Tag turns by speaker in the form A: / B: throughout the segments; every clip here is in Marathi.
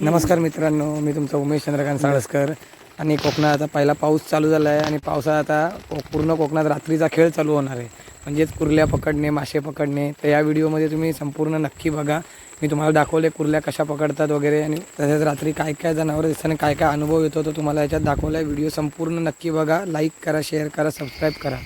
A: नमस्कार मित्रांनो मी तुमचा उमेश चंद्रकांत साळसकर आणि कोकणात आता पहिला पाऊस चालू झाला आहे आणि पावसाळा आता को- पूर्ण कोकणात रात्रीचा खेळ चालू होणार आहे. म्हणजेच कुर्ल्या पकडणे मासे पकडणे तर या व्हिडिओमध्ये तुम्ही संपूर्ण नक्की बघा. मी तुम्हाला दाखवले कुर्ल्या कशा पकडतात वगैरे आणि तसेच रात्री काय काय जनावरं दिसताना काय काय अनुभव येतो तो तुम्हाला याच्यात दाखवला आहे व्हिडिओ संपूर्ण नक्की बघा. लाईक करा शेअर करा सबस्क्राईब करा.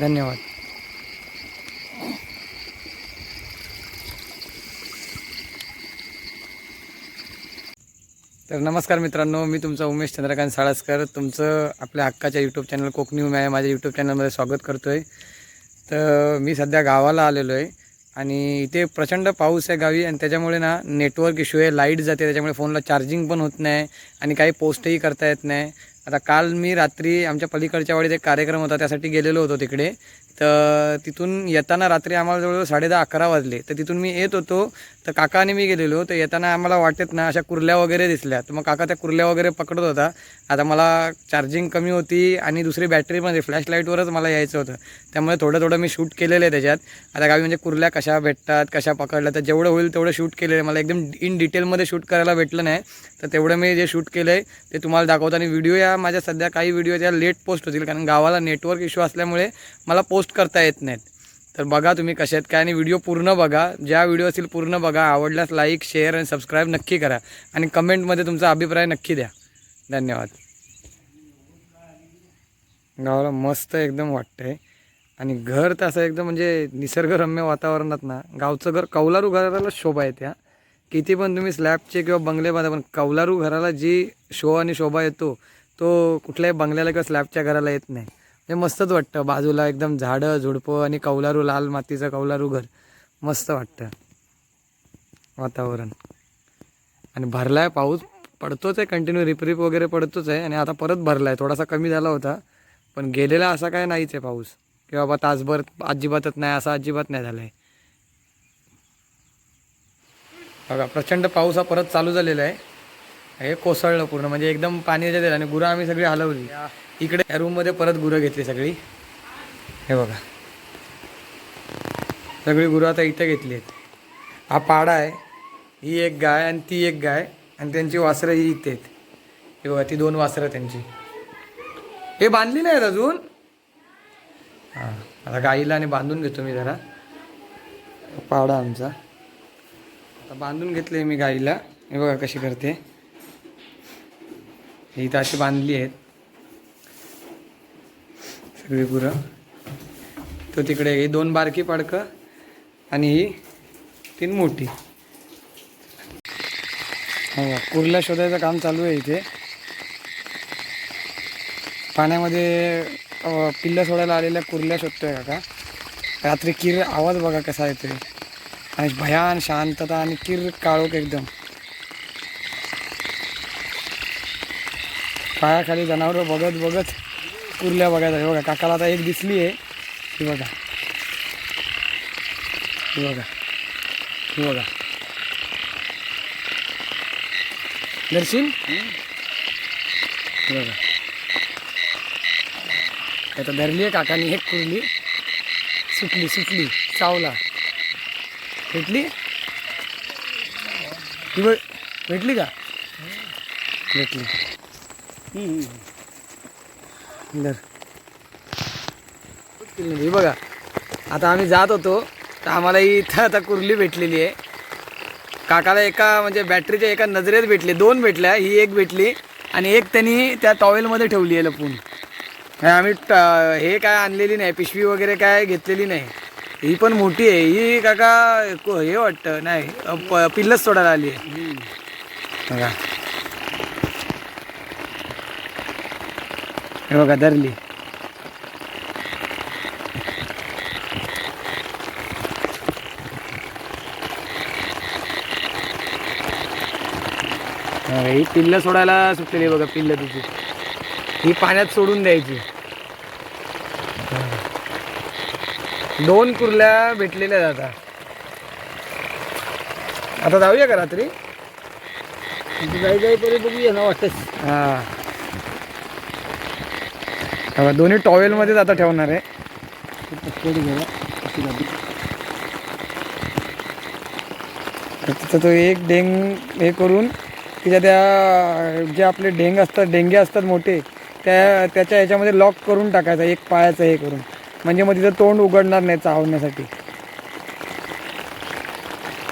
A: धन्यवाद. तर नमस्कार मित्रांनो मी तुमचा उमेश चंद्रकांत साळसकर. तुमचं आपल्या हक्काच्या यूट्यूब चॅनल कोकणी उमे आहे. माझ्या यूट्यूब चॅनलमध्ये स्वागत करतो आहे तर मी सध्या गावाला आलेलो आहे आणि इथे प्रचंड पाऊस आहे गावी आणि त्याच्यामुळे ना नेटवर्क इश्यू आहे. लाइट जाते त्याच्यामुळे फोनला चार्जिंग पण होत नाही आणि काही पोस्टही करता येत नाही. आता काल मी रात्री आमच्या पलीकडच्या वाडीत एक कार्यक्रम होता त्यासाठी गेलेलो होतो तिकडे. तर तिथून येताना रात्री आम्हाला जवळजवळ साडेदहा अकरा वाजले. तर तिथून मी येत होतो. तर काका आणि मी गेलेलो. तर येताना आम्हाला वाटत ना अशा कुर्ल्या वगैरे दिसल्या. तर मग काका त्या कुर्ल्या वगैरे पकडत होता. आता मला चार्जिंग कमी होती आणि दुसरी बॅटरी पण फ्लॅश लाईटवरच मला यायचं होतं. त्यामुळे थोडं थोडं मी शूट केलेलं आहे त्याच्यात. आता गावी म्हणजे कुर्ल्या कशा भेटतात कशा पकडल्या. तर जेवढं होईल तेवढं शूट केलेलं आहे. मला एकदम इन डिटेलमध्ये शूट करायला भेटलं नाही. तर तेवढं मी जे शूट केलं आहे ते तुम्हाला दाखवतो. आणि व्हिडिओ या माझ्या सध्या काही व्हिडिओ त्या लेट पोस्ट होतील. कारण गावाला नेटवर्क इश्यू असल्यामुळे मला पोस्ट करता येत नाहीत. तर बघा तुम्ही कसे आहेत. काय आणि व्हिडिओ पूर्ण बघा. ज्या व्हिडिओ असतील पूर्ण बघा. आवडल्यास लाईक शेअर आणि सबस्क्राईब नक्की करा. आणि कमेंटमध्ये तुमचा अभिप्राय नक्की द्या. धन्यवाद. गावाला मस्त एकदम वाटतंय. आणि घर तर असं एकदम म्हणजे निसर्गरम्य वातावरणात ना गावचं घर कौलारू घराला शोभा येते हा. किती पण तुम्ही स्लॅबचे किंवा बंगले बांधा पण कौलारू घराला जी शो आणि शोभा येतो तो कुठल्याही बंगल्याला किंवा स्लॅबच्या घराला येत नाही. ते मस्तच वाटतं. बाजूला एकदम झाडं झुडपं आणि कौलारू लाल मातीचं कौलारू घर. मस्त वाटतं. वातावरण. आणि भरला आहे पाऊस. पडतोच आहे कंटिन्यू रिपरिप वगैरे पडतोच आहे. आणि आता परत भरला आहे थोडासा कमी झाला होता. पण गेलेला असा काय नाहीच आहे पाऊस. की बाबा तासभर अजिबातच नाही असा अजिबात नाही झाला आहे बघा प्रचंड पाऊस हा परत चालू झालेला आहे. हे कोसळलं पूर्ण. म्हणजे एकदम पाणी आणि गुरं आम्ही सगळी हलवली. इकडे या रूममध्ये परत गुरं घेतली सगळी. हे बघा. सगळी गुरं आता इथं घेतली आहेत. हा पाडा आहे. ही एक गाय आणि ती एक गाय आणि त्यांची वासरं ही इथे आहेत. हे बघा ती दोन वासरं त्यांची. हे बांधली नाहीत अजून? हां आता गाईला आणि बांधून घेतो मी जरा. पाडा आमचा. आता बांधून घेतले मी गाईला. हे बघा कशी करते. ही इथं अशी बांधली आहेत. सगळी गुरं तो तिकडे ही दोन बारकी पाडकं आणि ही तीन मोठी. हो कुर्ला शोधायचं काम चालू आहे इथे. पाण्यामध्ये अ, पिल्लं सोडायला आलेल्या कुर्ल्या शोधतोय काका. रात्री किर आवाज बघा कसा येतोय आणि भयान शांतता आणि किर काळोख एकदम. पायाखाली जनावरं बघत बघत कुर्ल्या बघायचा हे बघा काकाला आता एक दिसली आहे. ही बघा. ही बघा. ही बघा. दर्शन? बघा. आता धरली आहे काकानी एक कुर्ली सुटली सुटली. चावला. भेटली? ती भेटली का? भेटली. हे बघा आता आम्ही जात होतो तर आम्हाला इथं आता कुर्ली भेटलेली आहे. काकाला एका म्हणजे बॅटरीच्या एका नजरेत भेटली दोन भेटल्या ही एक भेटली आणि एक त्यांनी त्या टॉवेलमध्ये ठेवली आहे लपून. नाही आम्ही हे काय आणलेली नाही पिशवी वगैरे काय घेतलेली नाही. ही पण मोठी आहे ही काका हे वाटतं नाही पिल्लच सोडायला आली आहे. बघा. हे बघा धरली. हा, पिल्लं सोडायला सुटलेली बघा पिल्लं तिची. ही पाण्यात सोडून द्यायची. दोन कुर्ल्या भेटलेल्या आता. आता जाऊया का रात्री?
B: जाई जाईपर्यंत बघूया ना वाटत.
A: हा. बघा, दोन्ही टॉवेलमध्येच आता ठेवणार आहे. तो एक डेंग हे करून तिच्या त्या जे आपले डेंग असतात डेंगे असतात मोठे त्या त्याच्या याच्यामध्ये लॉक करून टाकायचा एक पायाचं हे करून. म्हणजे मग तिचं तोंड उघडणार नाही चावण्यासाठी.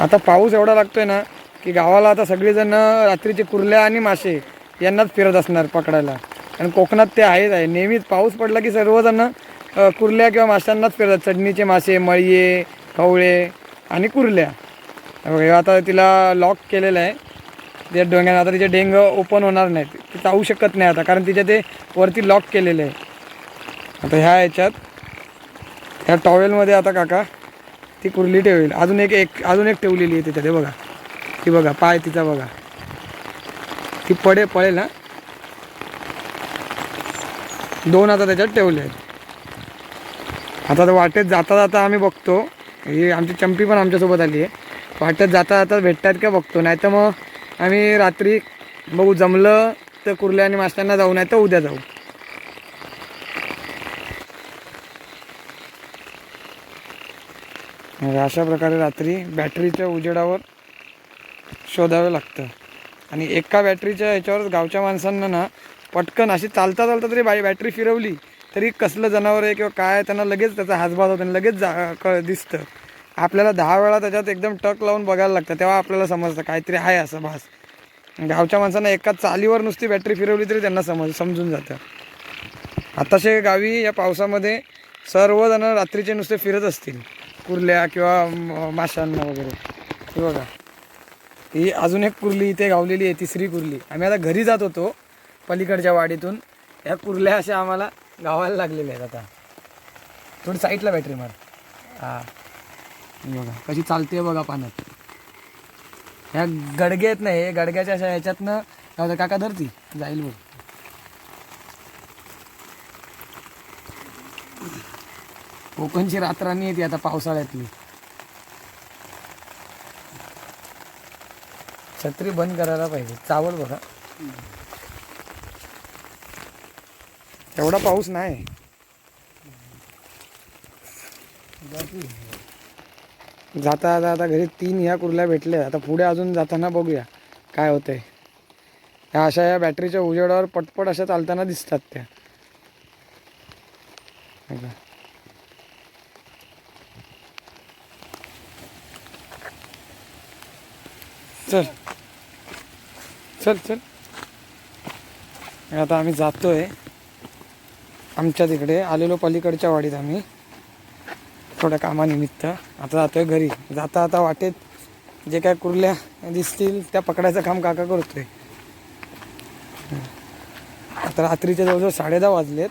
A: आता पाऊस एवढा लागतोय ना की गावाला आता सगळेजण रात्रीचे कुर्ल्या आणि मासे यांनाच फिरत असणार पकडायला. आणि कोकणात ते आहेच आहे. नेहमीच पाऊस पडला की सर्वजण कुर्ल्या किंवा माशांनाच फिरतात. चटणीचे मासे मळये खवळे आणि कुर्ल्या. बघा, आता तिला लॉक केलेलं आहे. त्या डोंग्यानं आता तिचे डेंग ओपन होणार नाहीत. ती चावू शकत नाही आता कारण तिच्या ते वरती लॉक केलेलं आहे. आता ह्या याच्यात ह्या टॉवेलमध्ये आता काका ती कुर्ली ठेवेल. अजून एक एक अजून एक ठेवलेली आहे तिथे ते बघा. ती बघा पाय तिचा बघा. ती पडे पळेल ना दोन आता त्याच्यात ठेवले आहेत. आता तर वाटेत जाता जाता आम्ही बघतो. ही आमची चंपी पण आमच्यासोबत आली आहे. वाटेत जाता जाता भेटतात का बघतो. नाही तर मग आम्ही रात्री बघू जमलं तर कुर्ल्या आणि मास्तरांना जाऊ नाही तर उद्या जाऊ. म्हणजे अशा प्रकारे रात्री बॅटरीच्या उजेडावर शोधावं लागतं. आणि एका बॅटरीच्या ह्याच्यावरच गावच्या माणसांना ना पटकन अशी चालता चालता तरी बाई बॅटरी फिरवली तरी कसलं जनावर आहे किंवा काय त्यांना लगेच त्याचा हातभाव होतो आणि लगेच जा क दिसतं. आपल्याला दहा वेळा त्याच्यात एकदम टक लावून बघायला लागतं तेव्हा आपल्याला समजतं काहीतरी आहे असं भास. गावच्या माणसांना एका चालीवर नुसती बॅटरी फिरवली तरी त्यांना समज समजून जातं. आताशे गावी या पावसामध्ये सर्वजण रात्रीचे नुसते फिरत असतील कुर्ल्या किंवा म- माशांना वगैरे. हे बघा. ही अजून एक कुर्ली इथे गावलेली आहे तिसरी कुर्ली. आम्ही आता घरी जात होतो पलीकडच्या वाडीतून. ह्या कुर्ल्या अशा आम्हाला गावायला लागलेल्या आहेत आता. थोडी साईडला बॅटरी मार. हां. बघा कशी चालते बघा पाण्यात. ह्या गडगे आहेत ना हे गडग्याच्या अशा ह्याच्यातनं काय काका धरती जाईल बघ. कोकणची रात्राणी येते आता पावसाळ्यातली. छत्री बंद करायला पाहिजे. चावल बघा. एवढा पाऊस नाही. जाता जाता आता घरी तीन ह्या कुर्ल्या भेटल्या. आता पुढे अजून जाताना बघूया काय होतंय. ह्या अशा या बॅटरीच्या उजेडावर पटपट अशा चालताना दिसतात त्या. चल. चल चल. आता आम्ही जातोय. आमच्या तिकडे आलेलो पलीकडच्या वाडीत आम्ही. थोड्या कामानिमित्त. आता जातोय घरी. जाता आता वाटेत जे काय कुर्ल्या दिसतील त्या पकडायचं काम काका करतोय. आता रात्रीचे जवळजवळ साडेदहा वाजलेत.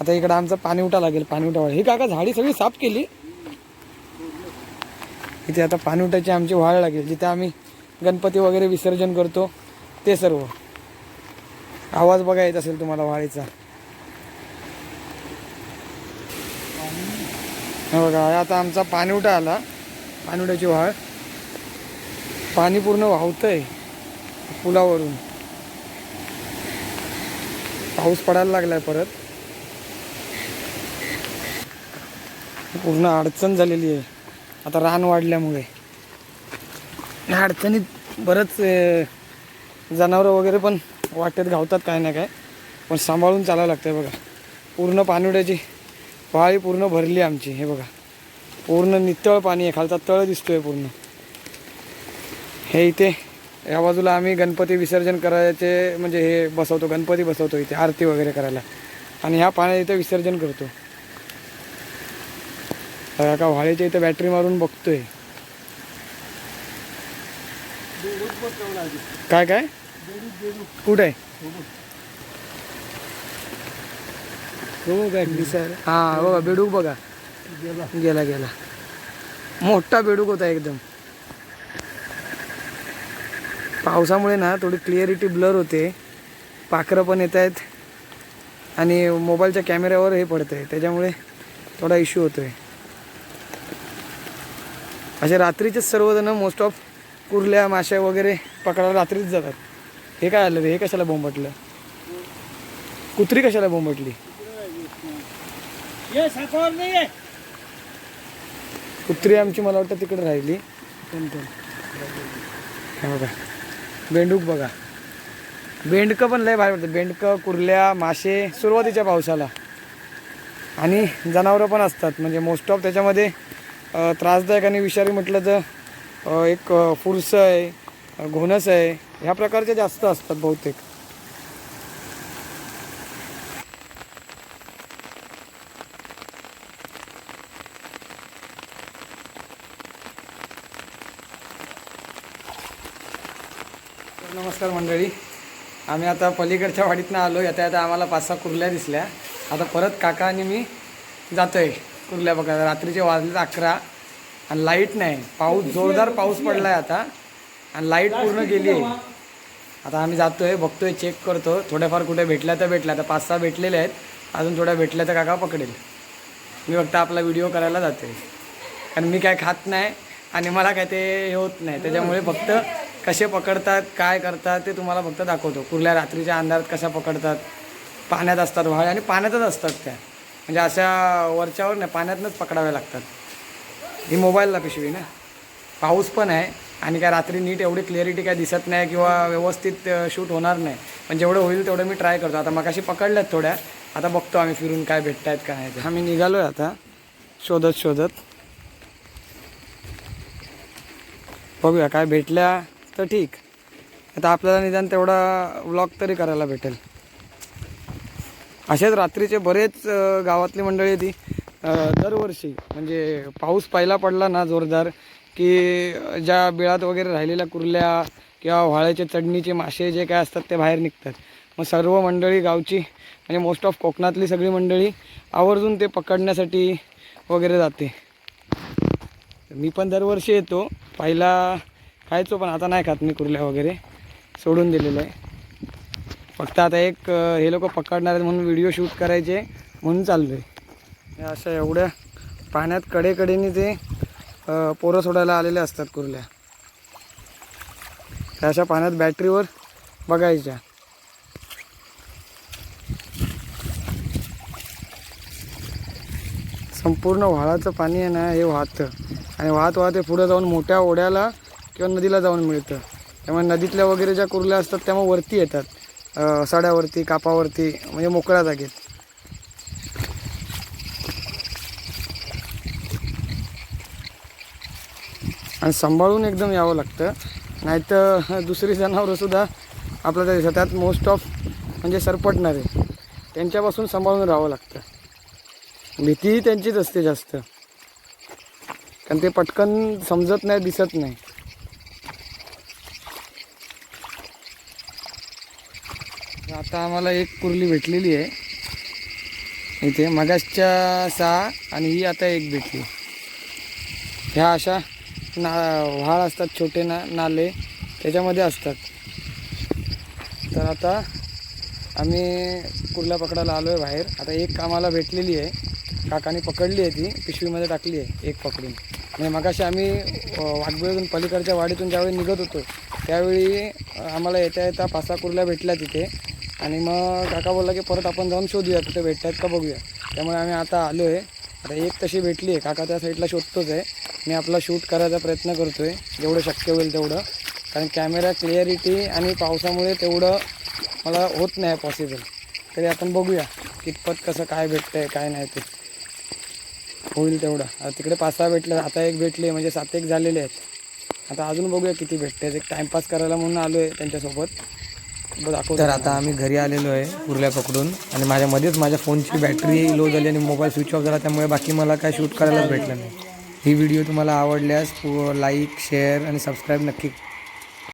A: आता इकडं आमचं पाणी उठा लागेल पाणी उठा ही काका झाडी सगळी साफ केली. इथे आता पाणी उठायची आमची व्हाळ लागेल. जिथे आम्ही गणपती वगैरे विसर्जन करतो ते सर्व. आवाज बघा येत असेल तुम्हाला वाळीचा बघा आता आमचा पाणीवटा आला. पाणीवट्याची वाळ पाणी पूर्ण वाहतंय पुलावरून. पाऊस पडायला लागलाय परत. पूर्ण अडचण झालेली आहे. आता रान वाढल्यामुळे. या अडचणीत बरंच जनावरं वगैरे पण वाटेत गावतात काय ना काय पण सांभाळून चालावं लागतं बघा. पूर्ण पाणवड्याची पाळी पूर्ण भरली आमची हे बघा. पूर्ण नितळ पाणी आहे खालचा तळ दिसतोय पूर्ण. हे इथे या बाजूला आम्ही गणपती विसर्जन करायचे म्हणजे हे बसवतो गणपती बसवतो इथे आरती वगैरे करायला. आणि ह्या पाण्यात इथे विसर्जन करतो. का व्हाळीच्या इथे बॅटरी मारून बघतोय. काय काय? कुठे? आहे हो, दिसायला हा बघा बेडूक बघा. गेला गेला. मोठा बेडूक होता एकदम. पावसामुळे ना थोडी क्लिअरिटी ब्लर होते. पाखरं पण येत आहेत. आणि मोबाईलच्या कॅमेऱ्यावर हे पडतं आहे त्याच्यामुळे थोडा इश्यू होतो आहे असे रात्रीचेच सर्वजण मोस्ट ऑफ कुर्ल्या माश्या वगैरे पकडायला रात्रीच जातात. हे काय आलं रे? हे कशाला बोंबटलं? कुत्री कशाला बोंबटली? कुत्री आमची मला वाटतं तिकडे राहिली. हे बघा. बेंडूक बघा. बेंडकं पण लय भारी वाटतं बेंडकं कुर्ल्या मासे सुरुवातीच्या पावसाला. आणि जनावरं पण असतात. म्हणजे मोस्ट ऑफ त्याच्यामध्ये त्रासदायक आणि विषारी म्हटलं तर एक फुरसं आहे घोणस आहे. ह्या प्रकारचे जास्त असतात बहुतेक तर नमस्कार मंडळी. आम्ही आता पलीकडच्या वाडीतनं आलो. येता येता आम्हाला पाच सहा कुर्ल्या दिसल्या. आता परत काका आणि मी आहे कुर्ल्या बघायला. रात्रीचे वाजलेत अकरा आणि लाइट नाही. पाऊस जोरदार पाऊस पडला आहे आता. आणि लाइट पूर्ण गेली. आहे आता आम्ही जातो आहे बघतो बघतोय चेक करतो. थोड्याफार कुठे भेटल्या तर भेटल्या. तर पाच सहा भेटलेल्या आहेत. अजून थोड्या भेटल्या तर काका पकडेल. मी फक्त आपला व्हिडिओ करायला जातो आहे कारण मी काय खात नाही आणि मला काय ते हे होत नाही. त्याच्यामुळे फक्त कसे पकडतात काय करतात ते तुम्हाला फक्त दाखवतो. कुर्ल्या रात्रीच्या अंधारात कशा पकडतात पाण्यात असतात व्हाळ आणि पाण्यातच असतात त्या. म्हणजे अशा वरच्यावर नाही पाण्यातनंच पकडाव्या लागतात. ही मोबाईलला पिशवी ना. पाऊस पण आहे आणि काय रात्री नीट एवढी क्लिअरिटी काय दिसत नाही किंवा व्यवस्थित शूट होणार नाही. पण जेवढं होईल तेवढं मी ट्राय करतो. आता मगाशी पकडल्यात थोड्या. आता बघतो आम्ही फिरून काय भेटत आहेत काय नाही. ते आम्ही निघालो आहे आता. शोधत शोधत. बघूया काय भेटल्या. तर ठीक. आता आपल्याला निदान तेवढा व्लॉग तरी करायला भेटेल. असेच रात्रीचे बरेच गावातली मंडळी ती दरवर्षी म्हणजे पाऊस पहिला पडला ना जोरदार की ज्या बिळात वगैरे राहिलेल्या कुर्ल्या किंवा व्हाळ्याचे चढणीचे मासे जे काय असतात ते बाहेर निघतात. मग सर्व मंडळी गावची म्हणजे मोस्ट ऑफ कोकणातली सगळी मंडळी आवर्जून ते पकडण्यासाठी वगैरे जाते. मी पण दरवर्षी येतो. पहिला खायचो पण आता नाही खात मी कुर्ल्या वगैरे. सोडून दिलेलं आहे. फक्त आता एक हे लोक पकडणार आहेत म्हणून व्हिडिओ शूट करायचे म्हणून चाललो आहे अशा एवढ्या पाण्यात कडेकडेने ते पोरं सोडायला आलेले असतात कुर्ल्या. त्या अशा पाण्यात बॅटरीवर बघायच्या. संपूर्ण व्हाळाचं पाणी आहे ना हे वाहतं. आणि वाहत वाहत हे पुढं जाऊन मोठ्या ओढ्याला किंवा नदीला जाऊन मिळतं. त्यामुळे नदीतल्या वगैरे ज्या कुर्ल्या असतात त्यामुळे वरती येतात. सड्यावरती कापावरती म्हणजे मोकळ्या जागेत. आणि सांभाळून एकदम यावं लागतं. नाहीतर दुसरी जनावरंसुद्धा आपल्या त्या दिसतात. त्यात मोस्ट ऑफ म्हणजे सरपटणारे. त्यांच्यापासून सांभाळून राहावं लागतं. भीतीही त्यांचीच असते जास्त. कारण ते पटकन समजत नाही दिसत नाही. आता आम्हाला एक कुर्ली भेटलेली आहे. इथे मगासच्या सहा आणि ही आता एक भेटली. ह्या अशा ना व्हाळ असतात छोटे ना नाले त्याच्यामध्ये असतात. तर आता आम्ही कुर्ला पकडायला आलो आहे बाहेर. आता एक आम्हाला भेटलेली आहे. काकाने पकडली आहे ती पिशवीमध्ये टाकली आहे एक पकडून. आणि मगाशी आम्ही अ, पलीकडच्या वाडीतून ज्यावेळी निघत होतो त्यावेळी आम्हाला येता येता पासा कुर्ल्या भेटल्या तिथे. आणि मग काका बोलला की परत आपण जाऊन शोधूया कुठे भेटतात का बघूया. त्यामुळे आम्ही आता आलो आहे आता एक तशी भेटली आहे. काका त्या साईडला शोधतोच आहे. मी आपला शूट करायचा प्रयत्न करतो आहे जेवढं शक्य होईल तेवढं. कारण कॅमेरा क्लिअरिटी आणि पावसामुळे तेवढं मला होत नाही पॉसिबल तरी आपण बघूया कितपत कसं काय भेटतं आहे काय नाही ते. होईल तेवढं. आता तिकडे पाच सहा भेटलं. आता एक भेटले म्हणजे सात एक झालेले आहेत. आता अजून बघूया किती भेटते एक टाईमपास करायला म्हणून आलो आहे त्यांच्यासोबत. तर आता आम्ही घरी आलेलो आहे कुर्ल्या पकडून. आणि माझ्यामध्येच माझ्या फोनची बॅटरी लो झाली आणि मोबाईल स्विच ऑफ झाला त्यामुळे बाकी मला काय शूट करायलाच भेटलं नाही. ही व्हिडिओ तुम्हाला आवडल्यास लाईक शेअर आणि सबस्क्राईब नक्की